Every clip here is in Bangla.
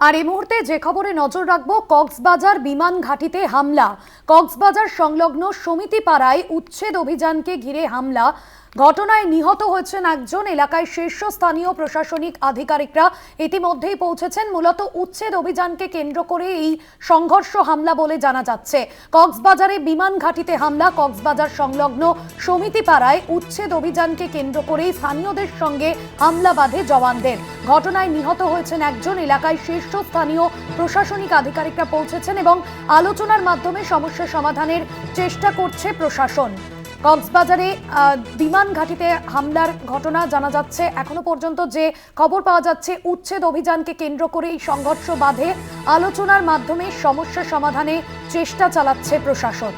আর এই মুহূর্তে যে খবরে নজর রাখব, কক্সবাজার বিমান ঘাটিতে হামলা। কক্সবাজার সংলগ্ন সমিতি পাড়ায় উচ্ছেদ অভিযানকে ঘিরে হামলা। ঘটনায় নিহত হয়েছেন একজন এলাকায় শীর্ষস্থানীয় প্রশাসনিক আধিকারিকরা। ইতিমধ্যেই পৌঁছেছেন মূলত উচ্ছেদ অভিযানকে কেন্দ্র করে এই সংঘর্ষ হামলা বলে জানা যাচ্ছে। কক্সবাজারে বিমান ঘাঁটিতে হামলা, কক্সবাজার সংলগ্ন সমিতি পাড়ায় উচ্ছেদ অভিযানকে কেন্দ্র করেই স্থানীয়দের সঙ্গে হামলা বাঁধে জওয়ানদের। ঘটনায় নিহত হয়েছেন একজন এলাকায় শীর্ষস্থানীয় প্রশাসনিক আধিকারিকরা পৌঁছেছেন এবং আলোচনার মাধ্যমে সমস্যা সমাধানের চেষ্টা করছে প্রশাসন। কক্সবাজারে বিমান ঘাঁটিতে হামলার ঘটনা জানা যাচ্ছে। এখনও পর্যন্ত যে খবর পাওয়া যাচ্ছে, উচ্ছেদ অভিযানকে কেন্দ্র করে এই সংঘর্ষ বাধে। আলোচনার মাধ্যমে সমস্যা সমাধানে চেষ্টা চালাচ্ছে প্রশাসন।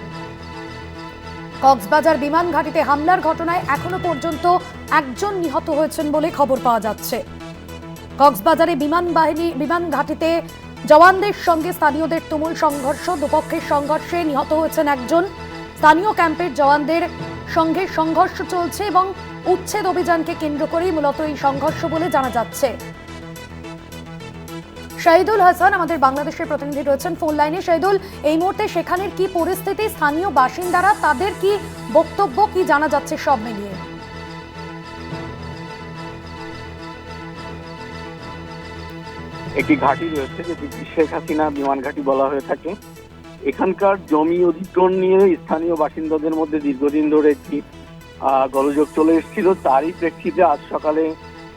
কক্সবাজার বিমান ঘাঁটিতে হামলার ঘটনায় এখনও পর্যন্ত একজন নিহত হয়েছেন বলে খবর পাওয়া যাচ্ছে। কক্সবাজারে বিমান বাহিনী বিমান ঘাঁটিতে জওয়ানদের সঙ্গে স্থানীয়দের তুমুল সংঘর্ষ, দুপক্ষের সংঘর্ষে নিহত হয়েছেন একজন। স্থানীয় ক্যাম্পের জওয়ানদের সঙ্গে সংঘর্ষ চলছে এবং উচ্ছেদ অভিযানকে কেন্দ্র করেই মূলত এই সংঘর্ষ বলে জানা যাচ্ছে। শাহিদুল হাসান আমাদের বাংলাদেশের প্রতিনিধি রয়েছেন ফোন লাইনে। শাহিদুল, এই মুহূর্তে সেখানের কি পরিস্থিতি, স্থানীয় বাসিন্দারা তাদের কি বক্তব্য, কি জানা যাচ্ছে সব মিলিয়ে? একটি ঘাঁটি রয়েছে যেটি শেখ হাসিনা বিমান ঘাঁটি বলা হয়ে থাকে। এখানকার জমি অধিগ্রহণ নিয়ে স্থানীয় বাসিন্দাদের মধ্যে দীর্ঘদিন ধরে একটি গোলযোগ চলে এসেছিল। তারই প্রেক্ষিতে আজ সকালে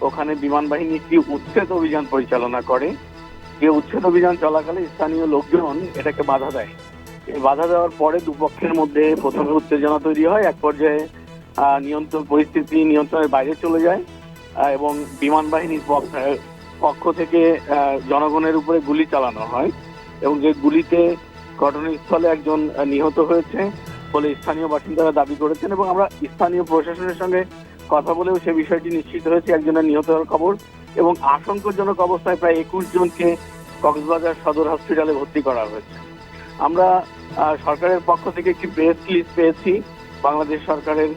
ওখানে বিমান বাহিনী একটি উচ্ছেদ অভিযান পরিচালনা করে। যে উচ্ছেদ অভিযান চলাকালে স্থানীয় লোকজন এটাকে বাধা দেয়। এই বাধা দেওয়ার পরে দুপক্ষের মধ্যে প্রথমে উত্তেজনা তৈরি হয়। এক পর্যায়ে নিয়ন্ত্রণ পরিস্থিতি নিয়ন্ত্রণের বাইরে চলে যায় এবং বিমান বাহিনীর পক্ষ থেকে জনগণের উপরে গুলি চালানো হয় এবং যে গুলিতে ঘটনাস্থলে একজন নিহত হয়েছে বলে স্থানীয় বাসিন্দারা দাবি করেছেন এবং আমরা স্থানীয় প্রশাসনের সঙ্গে কথা বলেও সে বিষয়টি নিশ্চিত হয়েছে, একজনের নিহত হওয়ার খবর এবং আশঙ্কাজনক অবস্থায় প্রায় একুশ জনকে কক্সবাজার সদর হসপিটালে ভর্তি করা হয়েছে। আমরা সরকারের পক্ষ থেকে একটি প্রেস লিস্ট পেয়েছি, বাংলাদেশ সরকারের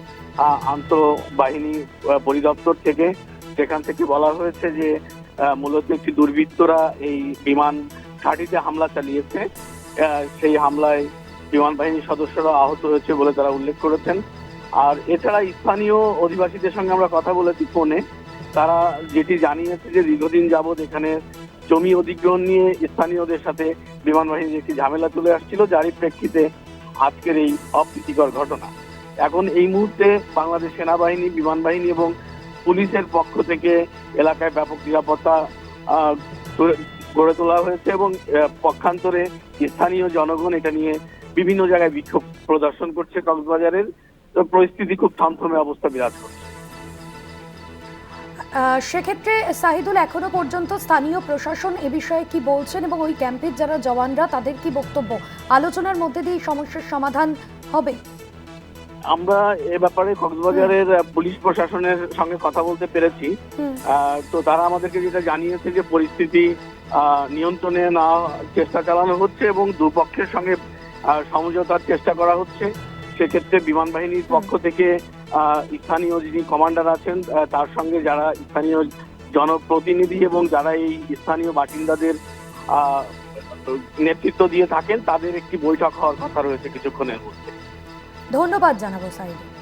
আন্তঃবাহিনী পরিদপ্তর থেকে, যেখান থেকে বলা হয়েছে যে মূলত একটি দুর্বৃত্তরা এই বিমান ঘাঁটিতে হামলা চালিয়েছে। সেই হামলায় বিমান বাহিনীর সদস্যরা আহত হয়েছে বলে তারা উল্লেখ করেছেন। আর এছাড়া স্থানীয় অধিবাসীদের সঙ্গে আমরা কথা বলেছি ফোনে। তারা যেটি জানিয়েছে যে দীর্ঘদিন যাবৎ এখানে জমি অধিগ্রহণ নিয়ে স্থানীয়দের সাথে বিমান বাহিনীর একটি ঝামেলা চলে আসছিল, যারই প্রেক্ষিতে আজকের এই অপ্রীতিকর ঘটনা। এখন এই মুহূর্তে বাংলাদেশ সেনাবাহিনী, বিমান বাহিনী এবং পুলিশের পক্ষ থেকে এলাকায় ব্যাপক নিরাপত্তা গড়ে- তোলা হয়েছে এবং পক্ষান্তরে স্থানীয় জনগণ এটা নিয়ে বিভিন্ন জায়গায় বিক্ষোভ প্রদর্শন করছে কক্সবাজারের। তো পরিস্থিতি খুব থমথমে অবস্থা বিরাজ করছে। সেক্ষেত্রে সাহিদুল এখনও পর্যন্ত স্থানীয় প্রশাসন এ বিষয়ে কি বলছেন এবং ওই ক্যাম্পের যারা জওয়ানরা তাদের কি বক্তব্য? আলোচনার মধ্যে দিয়ে সমস্যার সমাধান হবে? আমরা এ ব্যাপারে কক্সবাজারের পুলিশ প্রশাসনের সঙ্গে কথা বলতে পেরেছি। তো তারা আমাদেরকে যেটা জানিয়েছে যে পরিস্থিতি নিয়ন্ত্রণে না চেষ্টা চালানো হচ্ছে এবং দুপক্ষের সঙ্গে সমঝোতার চেষ্টা করা হচ্ছে। সেক্ষেত্রে বিমান বাহিনীর পক্ষ থেকে স্থানীয় যিনি কমান্ডার আছেন তার সঙ্গে যারা স্থানীয় জনপ্রতিনিধি এবং যারা এই স্থানীয় বাসিন্দাদের নেতৃত্ব দিয়ে থাকেন, তাদের একটি বৈঠক হওয়ার কথা রয়েছে কিছুক্ষণের মধ্যে। ধন্যবাদ জানাব সাহিদুল